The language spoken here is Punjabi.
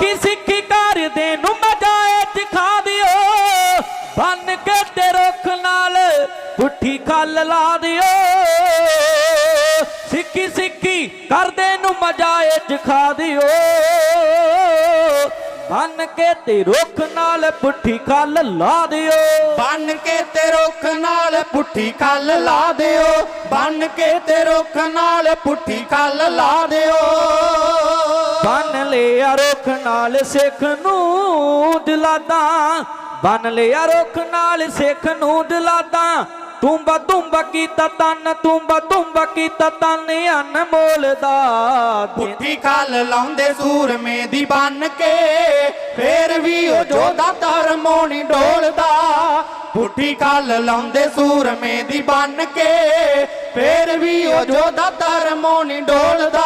ਸਿੱਖੀ ਸਿੱਖੀ ਕਰਦੇ ਨੂੰ ਮਜਾਏ ਦਿਖਾ ਦਿਓ। ਬੰਨ ਕੇ ਤੇ ਰੁੱਖ ਨਾਲ ਪੁੱਠੀ ਖੱਲ ਲਾ ਦਿਓ। ਸਿੱਖੀ ਸਿੱਖੀ ਕਰਦੇ ਨੂੰ ਮਜਾਏ ਦਿਖਾ ਦਿਓ। ਬੰਨ ਕੇ ਤੇ ਰੁੱਖ ਨਾਲ ਪੁੱਠੀ ਖੱਲ ਲਾ ਦਿਓ। ਬੰਨ ਕੇ ਤੇ ਰੁੱਖ ਨਾਲ ਪੁੱਠੀ ਖੱਲ ਲਾ ਦਿਓ। ਬੰਨ ਕੇ ਤੇ ਰੁੱਖ ਨਾਲ ਪੁੱਠੀ ਖੱਲ ਲਾ ਦਿਓ। ਲਿਆ ਰੁੱਖ ਨਾਲ ਸਿੱਖ ਨੂੰ ਦਿਲਾਦਾ। ਬੰਨ ਲਿਆ ਰੁੱਖ ਨਾਲ ਸਿੱਖ ਨੂੰ ਦਿਲਾਦਾ। ਤੁੰਬਾ ਤੁੰਬਾ ਕੀਤਾ ਤਨ, ਤੁੰਬਾ ਤੁੰਬਾ ਕੀਤਾ ਤਨ ਅਨਮੋਲ ਦਾ ਪੁੱਠੀ ਖੱਲ ਲਾਉਂਦੇ ਸੂਰਮੇ ਦੀ ਬੰਨ ਕੇ, ਫੇਰ ਵੀ ਉਹ ਜੋਦਾ ਧਰਮੋਂ ਨੀ ਡੋਲਦਾ। ਪੁੱਠੀ ਖੱਲ ਲਾਉਂਦੇ ਸੂਰਮੇ ਦੀ ਬੰਨ ਕੇ, ਫੇਰ ਵੀ ਉਹ ਜੋਦਾ ਧਰਮੋਂ ਨੀ ਡੋਲਦਾ।